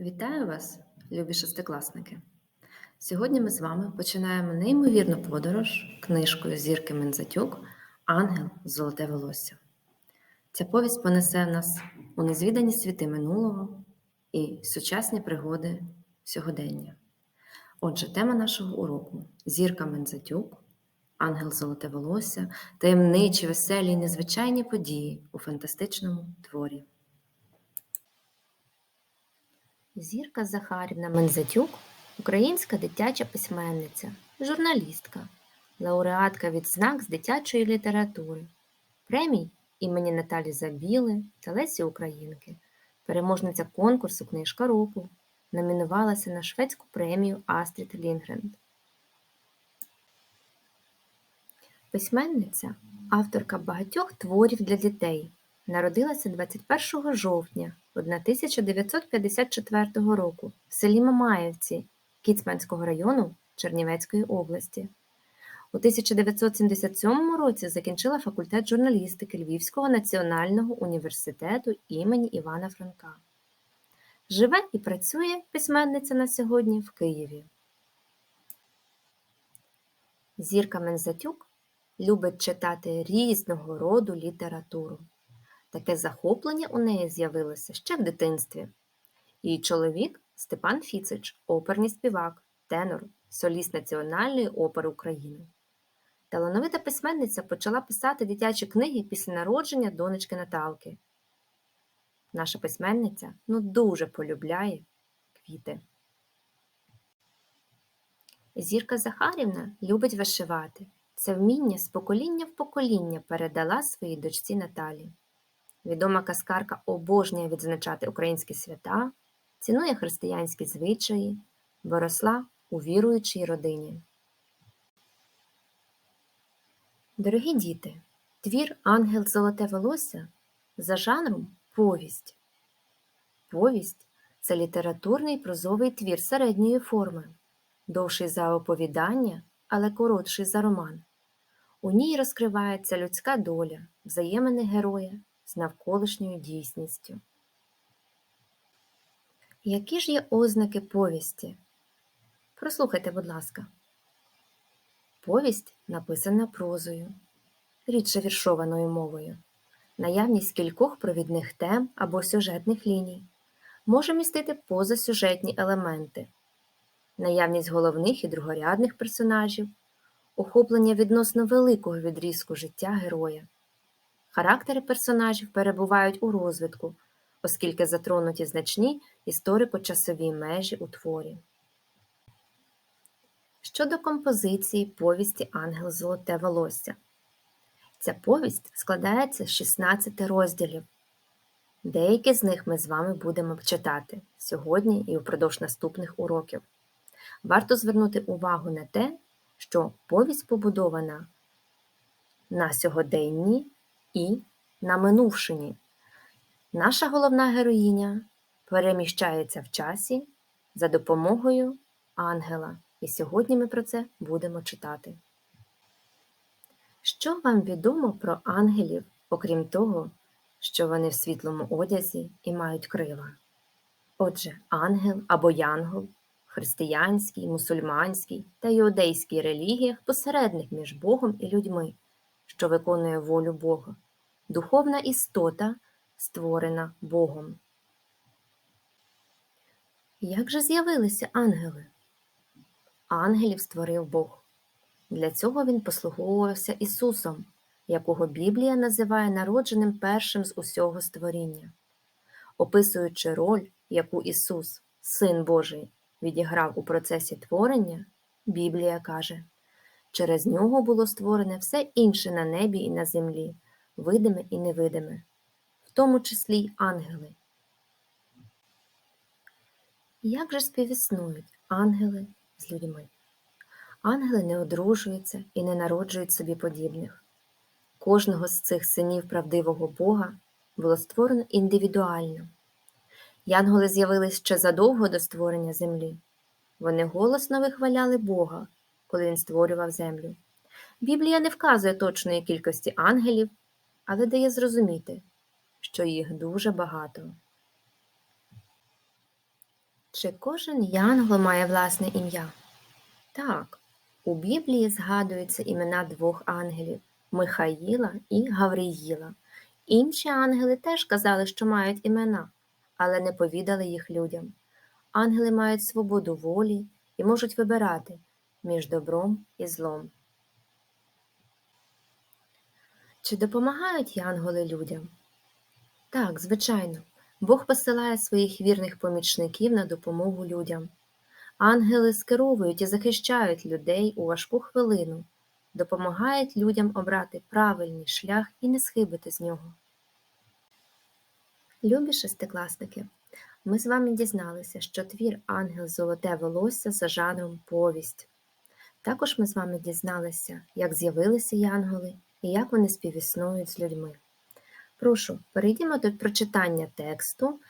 Вітаю вас, любі шестикласники! Сьогодні ми з вами починаємо неймовірну подорож книжкою Зірки Мензатюк Ангел Золоте волосся. Ця повість понесе нас у незвідані світи минулого і сучасні пригоди сьогодення. Отже, тема нашого уроку Зірка Мензатюк, Ангел Золоте волосся, таємничі, веселі і незвичайні події у фантастичному творі. Зірка Захарівна Мензатюк українська дитяча письменниця, журналістка, лауреатка відзнак з дитячої літератури, премій імені Наталі Забіли та Лесі Українки, переможниця конкурсу Книжка року, номінувалася на шведську премію Астрід Лінгренд. Письменниця, авторка багатьох творів для дітей, народилася 21 жовтня 1954 року в селі Мамаєвці Кіцманського району Чернівецької області. У 1977 році закінчила факультет журналістики Львівського національного університету імені Івана Франка. Живе і працює письменниця на сьогодні в Києві. Зірка Мензатюк любить читати різного роду літературу. Таке захоплення у неї з'явилося ще в дитинстві. Її чоловік Степан Фіцич, оперний співак, тенор, соліст Національної опери України. Талановита письменниця почала писати дитячі книги після народження донечки Наталки. Наша письменниця ну дуже полюбляє квіти. Зірка Захарівна любить вишивати. Це вміння з покоління в покоління передала своїй дочці Наталі. Відома казкарка обожнює відзначати українські свята, цінує християнські звичаї, бо росла у віруючій родині. Дорогі діти, твір Ангел Золоте волосся за жанром повість. Повість це літературний прозовий твір середньої форми, довший за оповідання, але коротший за роман. У ній розкривається людська доля, взаємини героя з навколишньою дійсністю. Які ж є ознаки повісті? Прослухайте, будь ласка. Повість написана прозою, рідше віршованою мовою, наявність кількох провідних тем або сюжетних ліній, може містити позасюжетні елементи, наявність головних і другорядних персонажів, охоплення відносно великого відрізку життя героя. Характери персонажів перебувають у розвитку, оскільки затронуті значні історико-часові межі у творі. Щодо композиції повісті Ангел Золоте волосся. Ця повість складається з 16 розділів. Деякі з них ми з вами будемо читати сьогодні і впродовж наступних уроків. Варто звернути увагу на те, що повість побудована на сьогоденні і на минувшині. Наша головна героїня переміщається в часі за допомогою ангела, і сьогодні ми про це будемо читати. Що вам відомо про ангелів, окрім того, що вони в світлому одязі і мають крила? Отже, ангел або янгол християнській, мусульманській та іудейській релігіях посередник між Богом і людьми що виконує волю Бога, духовна істота, створена Богом. Як же з'явилися ангели? Ангелів створив Бог. Для цього він послуговувався Ісусом, якого Біблія називає народженим першим з усього створіння. Описуючи роль, яку Ісус, Син Божий, відіграв у процесі творення, Біблія каже Через нього було створене все інше на небі і на землі, видиме і невидиме, в тому числі й ангели. Як же співіснують ангели з людьми? Ангели не одружуються і не народжують собі подібних. Кожного з цих синів правдивого Бога було створено індивідуально. Янголи з'явились ще задовго до створення землі. Вони голосно вихваляли Бога коли він створював землю. Біблія не вказує точної кількості ангелів, але дає зрозуміти, що їх дуже багато. Чи кожен янгол має власне ім'я? Так, у Біблії згадуються імена двох ангелів Михаїла і Гавриїла. Інші ангели теж казали, що мають імена, але не повідали їх людям. Ангели мають свободу волі і можуть вибирати між добром і злом. Чи допомагають янголи людям? Так, звичайно. Бог посилає своїх вірних помічників на допомогу людям. Ангели скеровують і захищають людей у важку хвилину, допомагають людям обрати правильний шлях і не схибити з нього. Любі шестикласники, ми з вами дізналися, що твір Ангел Золоте волосся за жанром повість. Також ми з вами дізналися, як з'явилися янголи і як вони співіснують з людьми. Прошу, перейдімо до прочитання тексту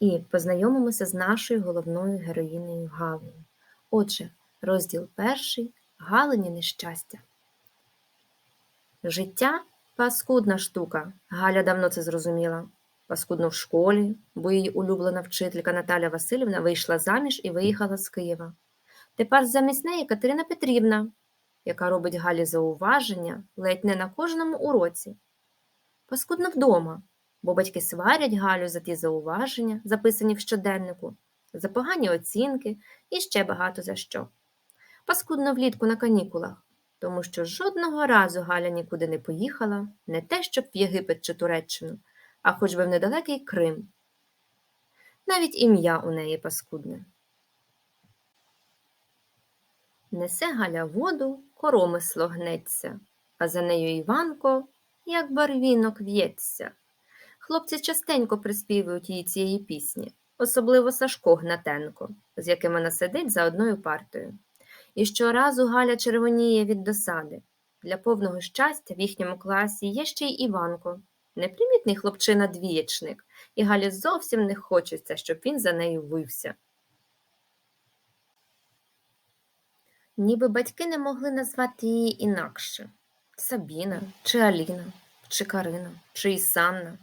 і познайомимося з нашою головною героїнею Галею. Отже, розділ перший Галині нещастя. Життя паскудна штука. Галя давно це зрозуміла. Паскудно в школі, бо її улюблена вчителька Наталя Васильівна вийшла заміж і виїхала з Києва. Тепер замість неї Катерина Петрівна, яка робить Галі зауваження ледь не на кожному уроці. Паскудно вдома, бо батьки сварять Галю за ті зауваження, записані в щоденнику, за погані оцінки і ще багато за що. Паскудно влітку на канікулах, тому що жодного разу Галя нікуди не поїхала, не те, щоб в Єгипет чи Туреччину, а хоч би в недалекий Крим. Навіть ім'я у неї паскудне. Несе Галя воду, коромисло гнеться, а за нею Іванко, як барвінок в'ється. Хлопці частенько приспівують їй цієї пісні, особливо Сашко Гнатенко, з яким вона сидить за одною партою. І щоразу Галя червоніє від досади. Для повного щастя в їхньому класі є ще й Іванко, непримітний хлопчина-двієчник, і Галі зовсім не хочеться, щоб він за нею вився. Ніби батьки не могли назвати її інакше Сабіна, чи Аліна, чи Карина, чи Ісанна,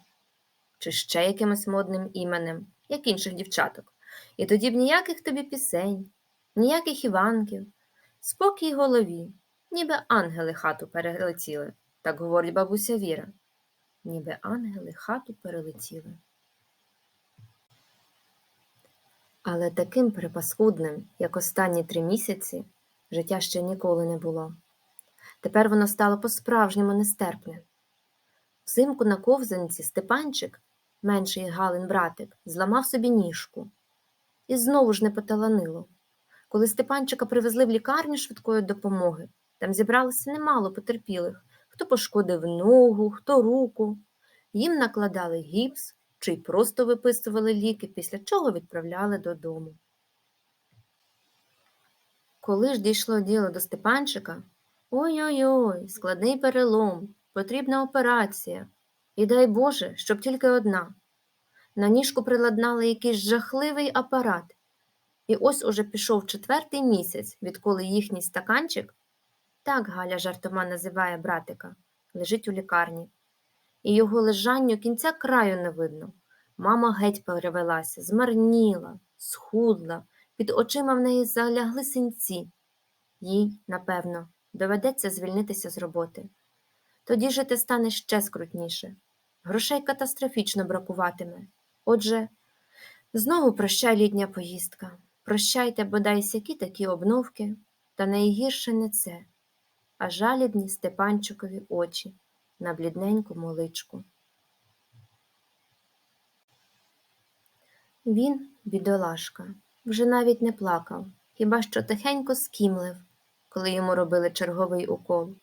чи ще якимось модним іменем, як інших дівчаток. І тоді б ніяких тобі пісень, ніяких Іванків, спокій голові, ніби ангели хату перелетіли, так говорить бабуся Віра. Ніби ангели хату перелетіли. Але таким припаскудним, як останні три місяці, життя ще ніколи не було. Тепер воно стало по-справжньому нестерпне. Взимку на ковзанці Степанчик, менший Галин братик, зламав собі ніжку. І знову ж не поталанило. Коли Степанчика привезли в лікарню швидкої допомоги, там зібралося немало потерпілих, хто пошкодив ногу, хто руку. Їм накладали гіпс чи просто виписували ліки, після чого відправляли додому. Коли ж дійшло діло до Степанчика, ой-ой-ой, складний перелом, потрібна операція. І дай Боже, щоб тільки одна. На ніжку приладнали якийсь жахливий апарат. І ось уже пішов четвертий місяць, відколи їхній стаканчик, так Галя жартома називає братика, лежить у лікарні. І його лежанню кінця краю не видно. Мама геть перевелася, змарніла, схудла, під очима в неї залягли синці. Їй, напевно, доведеться звільнитися з роботи. Тоді жити стане ще скрутніше. Грошей катастрофічно бракуватиме. Отже, знову прощай літня поїздка. Прощайте бодай сякі такі обновки, та найгірше не це, а жалібні Степанчикові очі на блідненькому личку. Він, бідолашка, вже навіть не плакав, хіба що тихенько скімлив, коли йому робили черговий укол.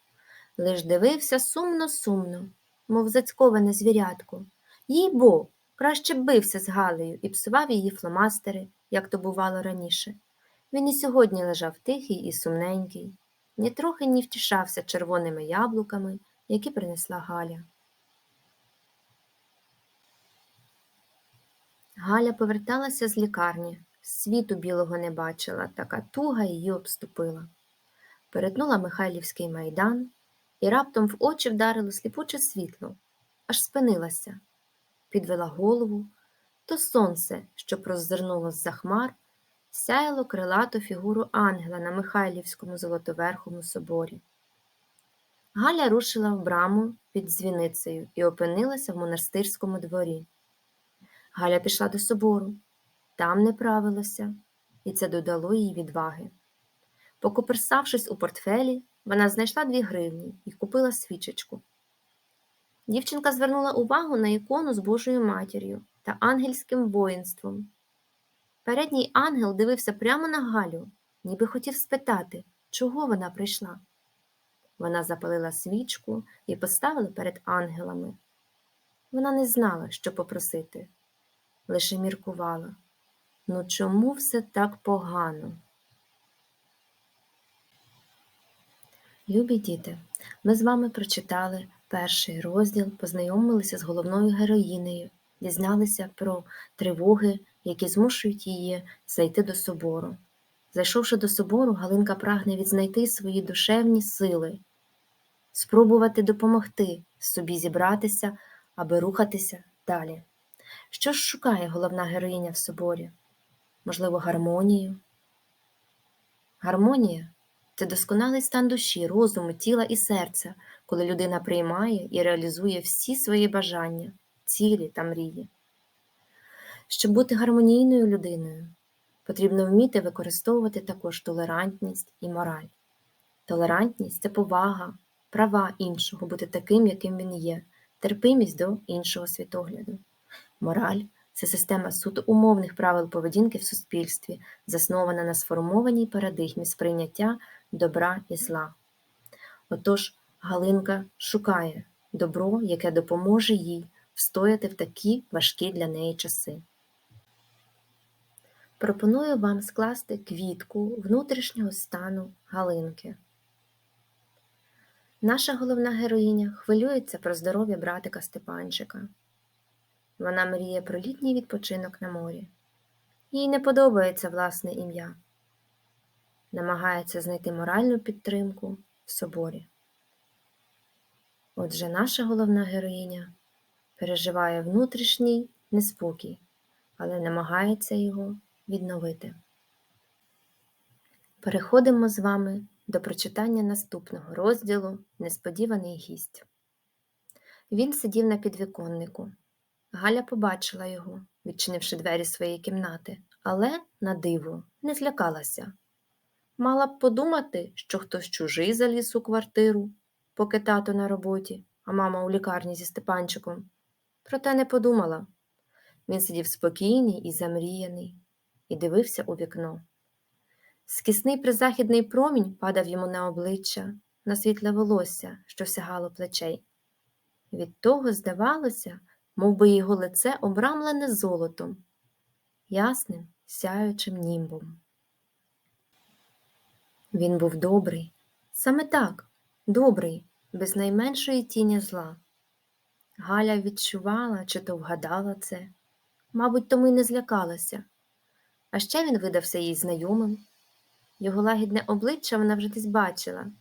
Лиш дивився сумно-сумно, мов зацьковане звірятко. Їй бо, краще бився з Галею і псував її фломастери, як то бувало раніше. Він і сьогодні лежав тихий і сумненький, нітрохи не втішався червоними яблуками, які принесла Галя. Галя поверталася з лікарні, світу білого не бачила, така туга її обступила. Перетнула Михайлівський майдан і раптом в очі вдарило сліпуче світло, аж спинилася, підвела голову, то сонце, що прозирнуло з-за хмар, сяяло крилату фігуру ангела на Михайлівському золотоверхому соборі. Галя рушила в браму під дзвіницею і опинилася в монастирському дворі. Галя пішла до собору, там не правилося, і це додало їй відваги. Покоперсавшись у портфелі, вона знайшла дві гривні і купила свічечку. Дівчинка звернула увагу на ікону з Божою матір'ю та ангельським воїнством. Передній ангел дивився прямо на Галю, ніби хотів спитати, чого вона прийшла. Вона запалила свічку і поставила перед ангелами. Вона не знала, що попросити, лише міркувала. Ну чому все так погано? Любі діти, ми з вами прочитали перший розділ, познайомилися з головною героїнею, дізналися про тривоги, які змушують її зайти до собору. Зайшовши до собору, Галинка прагне відзнайти свої душевні сили, спробувати допомогти собі зібратися, аби рухатися далі. Що ж шукає головна героїня в соборі? Можливо, гармонію? Гармонія це досконалий стан душі, розуму, тіла і серця, коли людина приймає і реалізує всі свої бажання, цілі та мрії. Щоб бути гармонійною людиною, потрібно вміти використовувати також толерантність і мораль. Толерантність це повага, права іншого бути таким, яким він є, терпимість до іншого світогляду. Мораль це система суто умовних правил поведінки в суспільстві, заснована на сформованій парадигмі сприйняття добра і зла. Отож, Галинка шукає добро, яке допоможе їй встояти в такі важкі для неї часи. Пропоную вам скласти квітку внутрішнього стану Галинки. Наша головна героїня хвилюється про здоров'я братика Степанчика. Вона мріє про літній відпочинок на морі. Їй не подобається власне ім'я. Намагається знайти моральну підтримку в соборі. Отже, наша головна героїня переживає внутрішній неспокій, але намагається його відновити. Переходимо з вами до прочитання наступного розділу Несподіваний гість. Він сидів на підвіконнику. Галя побачила його, відчинивши двері своєї кімнати, але, на диво, не злякалася. Мала б подумати, що хтось чужий заліз у квартиру, поки тато на роботі, а мама у лікарні зі Степанчиком. Проте не подумала. Він сидів спокійний і замріяний і дивився у вікно. Скісний призахідний промінь падав йому на обличчя, на світле волосся, що сягало плечей. Від того, здавалося, мов би його лице обрамлене золотом, ясним, сяючим німбом. Він був добрий, саме так, добрий, без найменшої тіні зла. Галя відчувала, чи то вгадала це, мабуть, тому й не злякалася. А ще він видався їй знайомим. Його лагідне обличчя вона вже десь бачила,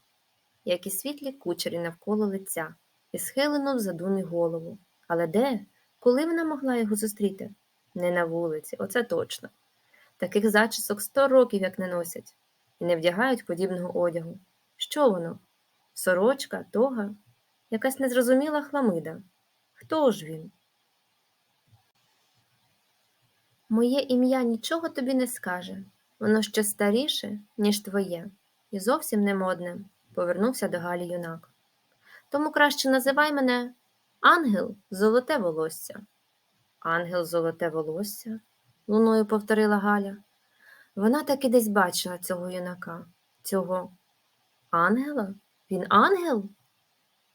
як і світлі кучері навколо лиця, і схилену в задумі голову. Але де, коли вона могла його зустріти? Не на вулиці, оце точно. Таких зачісок сто років як не носять, і не вдягають подібного одягу. Що воно? Сорочка, тога, якась незрозуміла хламида. Хто ж він? Моє ім'я нічого тобі не скаже. Воно ще старіше, ніж твоє, і зовсім не модне, повернувся до Галі юнак. Тому краще називай мене Ангел Золоте волосся. Ангел Золоте волосся, луною повторила Галя. Вона таки десь бачила цього юнака, цього ангела? Він ангел?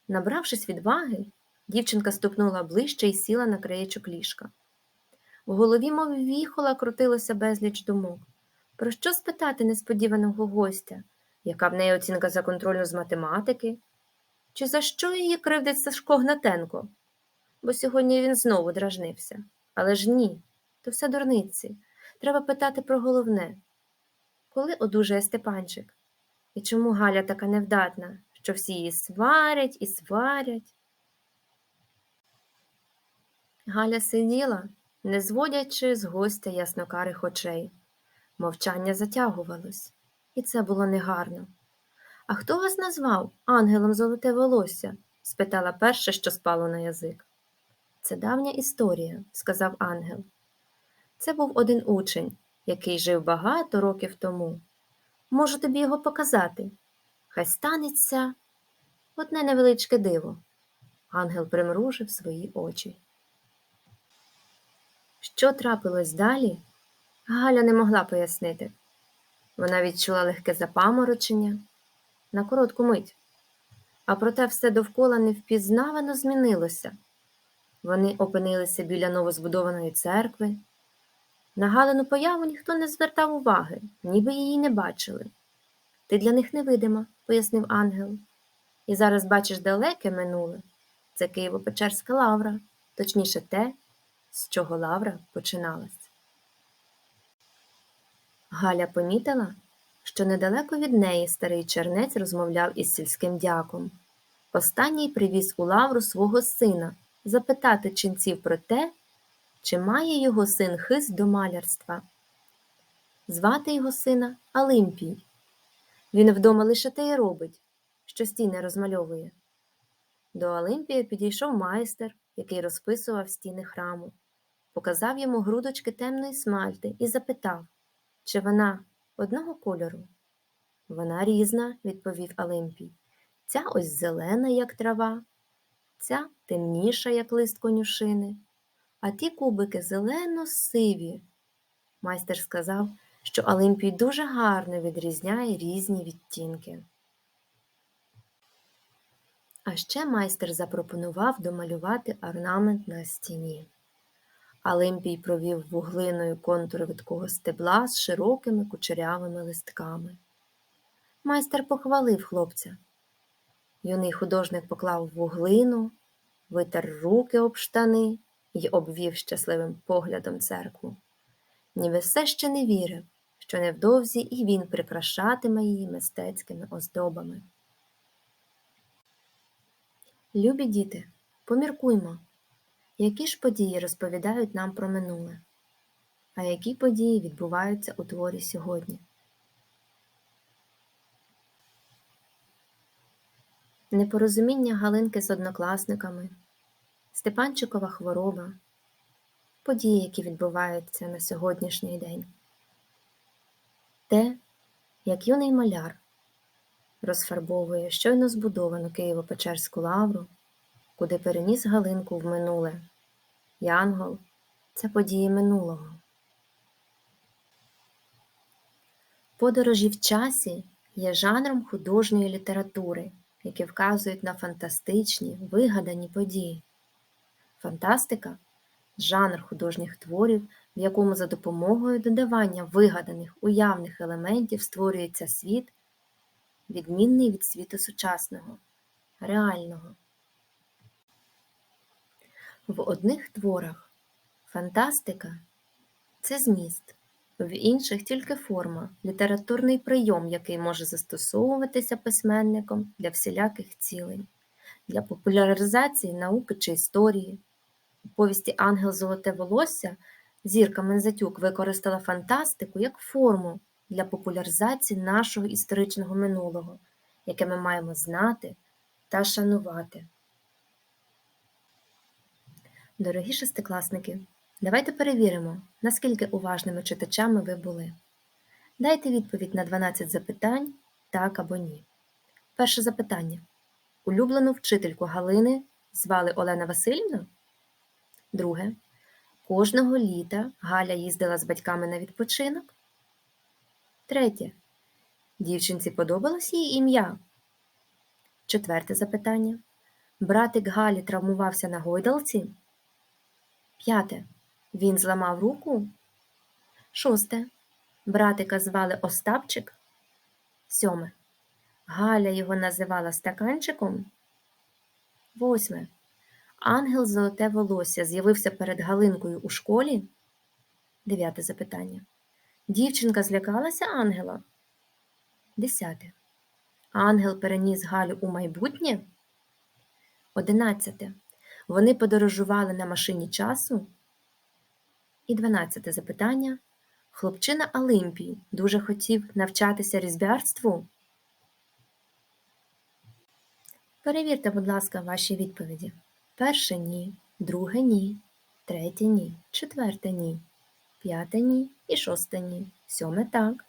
Набравшись відваги, дівчинка ступнула ближче і сіла на краєчок ліжка. В голові, мов віхола, крутилося безліч думок. Про що спитати несподіваного гостя? Яка в неї оцінка за контрольну з математики? Чи за що її кривдить Сашко Гнатенко? Бо сьогодні він знову дражнився. Але ж ні, то все дурниці. Треба питати про головне. Коли одужає Степанчик? І чому Галя така невдатна, що всі її сварять і сварять? Галя сиділа, не зводячи з гостя яснокарих очей. Мовчання затягувалось, і це було негарно. А хто вас назвав ангелом золоте волосся? спитала перше, що спало на язик. Це давня історія, сказав ангел. Це був один учень, який жив багато років тому. Можу тобі його показати. Хай станеться одне невеличке диво. Ангел примружив свої очі. Що трапилось далі, Галя не могла пояснити. Вона відчула легке запаморочення на коротку мить, а проте все довкола невпізнавано змінилося. Вони опинилися біля новозбудованої церкви. На Галину появу ніхто не звертав уваги, ніби її не бачили. Ти для них невидима, пояснив ангел. І зараз бачиш далеке минуле. Це Києво-Печерська лавра, точніше те, з чого лавра починалась. Галя помітила, що недалеко від неї старий чернець розмовляв із сільським дяком. Останній привіз у лавру свого сина запитати ченців про те, чи має його син хист до малярства. Звати його сина Алимпій. Він вдома лише те й робить, що стіни розмальовує. До Олимпія підійшов майстер, який розписував стіни храму, показав йому грудочки темної смальти і запитав, чи вона одного кольору. Вона різна, відповів Олимпій. Ця ось зелена, як трава, ця темніша, як лист конюшини, а ті кубики зелено-сиві. Майстер сказав, що Олимпій дуже гарно відрізняє різні відтінки. А ще майстер запропонував домалювати орнамент на стіні. Олимпій провів вуглиною контури видкого стебла з широкими кучерявими листками. Майстер похвалив хлопця. Юний художник поклав вуглину, витер руки об штани і обвів щасливим поглядом церкву. Ніби все ще не вірив, що невдовзі і він прикрашатиме її мистецькими оздобами. Любі діти, поміркуймо, які ж події розповідають нам про минуле, а які події відбуваються у творі сьогодні. Непорозуміння Галинки з однокласниками, Степанчикова хвороба, події, які відбуваються на сьогоднішній день. Те, як юний маляр розфарбовує щойно збудовану Києво-Печерську лавру, куди переніс Галинку в минуле. Янгол це події минулого. Подорожі в часі є жанром художньої літератури, які вказують на фантастичні, вигадані події. Фантастика жанр художніх творів, в якому за допомогою додавання вигаданих уявних елементів створюється світ, відмінний від світу сучасного, реального. В одних творах фантастика це зміст, в інших тільки форма, літературний прийом, який може застосовуватися письменником для всіляких цілей, для популяризації науки чи історії. У повісті Ангел Золоте волосся Зірка Мензатюк використала фантастику як форму для популяризації нашого історичного минулого, яке ми маємо знати та шанувати. Дорогі шестикласники, давайте перевіримо, наскільки уважними читачами ви були. Дайте відповідь на 12 запитань так або ні. Перше запитання. Улюблену вчительку Галини звали Олена Васильівна? Друге. Кожного літа Галя їздила з батьками на відпочинок. Третє. Дівчинці подобалось її ім'я? Четверте запитання. Братик Галі травмувався на гойдалці? П'яте. Він зламав руку? Шосте. Братика звали Остапчик? Сьоме. Галя його називала стаканчиком? Восьме. Ангел золоте волосся з'явився перед Галинкою у школі? Дев'яте запитання. Дівчинка злякалася ангела? Десяте. Ангел переніс Галю у майбутнє? Одинадцяте. Вони подорожували на машині часу? І дванадцяте запитання. хлопчина Олимпій дуже хотів навчатися різбярству? Перевірте, будь ласка, ваші відповіді. Перше ні, друге ні, третє ні, четверте ні, п'яте ні і шосте ні, сьоме так,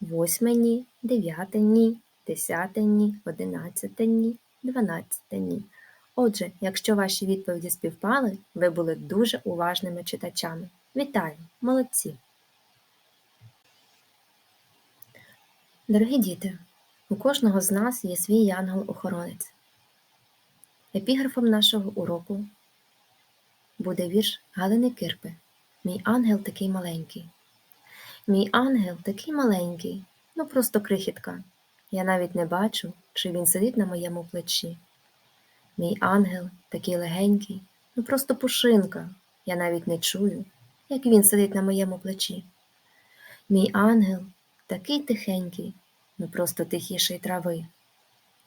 восьме ні, дев'яте ні, десяте ні, одинадцяте ні, дванадцяте ні. Отже, якщо ваші відповіді співпали, ви були дуже уважними читачами. Вітаю, молодці! Дорогі діти, у кожного з нас є свій янгол-охоронець. Епіграфом нашого уроку буде вірш Галини Кирпи Мій ангел такий маленький. Мій ангел такий маленький, ну просто крихітка. Я навіть не бачу, чи він сидить на моєму плечі. Мій ангел такий легенький, ну просто пушинка. Я навіть не чую, як він сидить на моєму плечі. Мій ангел такий тихенький, ну просто тихіший трави.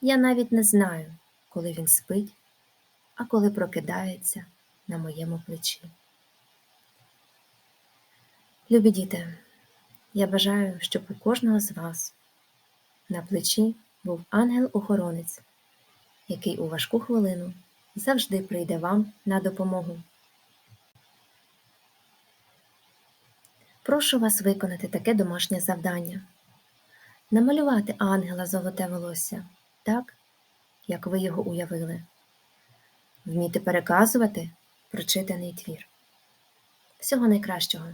Я навіть не знаю, коли він спить, а коли прокидається на моєму плечі. Любі діти, я бажаю, щоб у кожного з вас на плечі був ангел-охоронець, який у важку хвилину завжди прийде вам на допомогу. Прошу вас виконати таке домашнє завдання намалювати ангела золоте волосся так, як ви його уявили, вміти переказувати прочитаний твір. Всього найкращого!